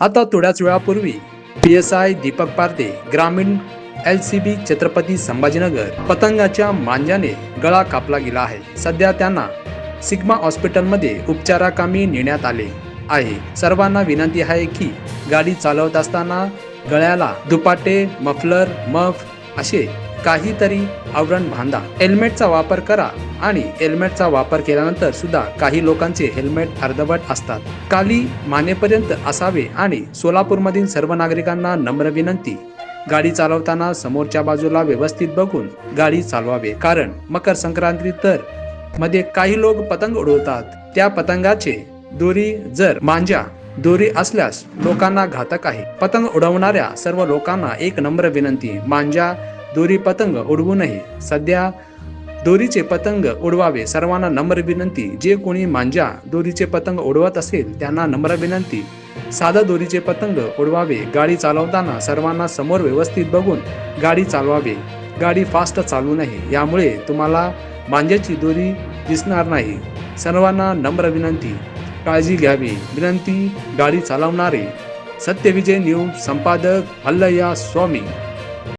आता थोड्याच वेळापूर्वी P S I Deepak Parde ग्रामीण L C B Chhatrapati Sambhajinagar पतंगाच्या मांजाने गळा कापला गेला आहे. सध्या त्यांना सिग्मा हॉस्पिटलमध्ये उपचाराकामी नेण्यात आले आहे. सर्वांना विनंती आहे की गाडी चालवत असताना गळ्याला दुपाटे मफलर मफ असे काहीतरी आवरण बांधा. हेल्मेटचा वापर करा आणि हेल्मेटचा वापर केल्यानंतर सुद्धा काही लोकांचे हेल्मेट अर्धवट असतात. काली मानेपर्यंत असावे आणि सोलापूरमधील सर्व नागरिकांना नम्र विनंती. गाडी चालवताना समोरच्या बाजूला व्यवस्थित बघून गाडी चालवावे. कारण मकर संक्रांती तर मध्ये काही लोक पतंग उडवतात. त्या पतंगाचे दोरी जर मांजा दोरी असल्यास लोकांना घातक आहे. पतंग उडवणाऱ्या सर्व लोकांना एक नम्र विनंती. मांजा दोरी पतंग उडवू नये सध्या दोरीचे पतंग उडवावे सर्वांना नम्र विनंती. जे कोणी मांजा दोरीचे पतंग उडवत असेल त्यांना नम्र विनंती. साधा दोरीचे पतंग उडवावे गाडी चालवताना सर्वांना समोर व्यवस्थित बघून गाडी चालवावे. गाडी फास्ट चालू नये यामुळे तुम्हाला मांज्याची दोरी दिसणार नाही. सर्वांना नम्र विनंती. काळजी घ्यावी. विनंती गाडी चालवणारे. सत्यविजय न्यूज संपादक हल्लया स्वामी.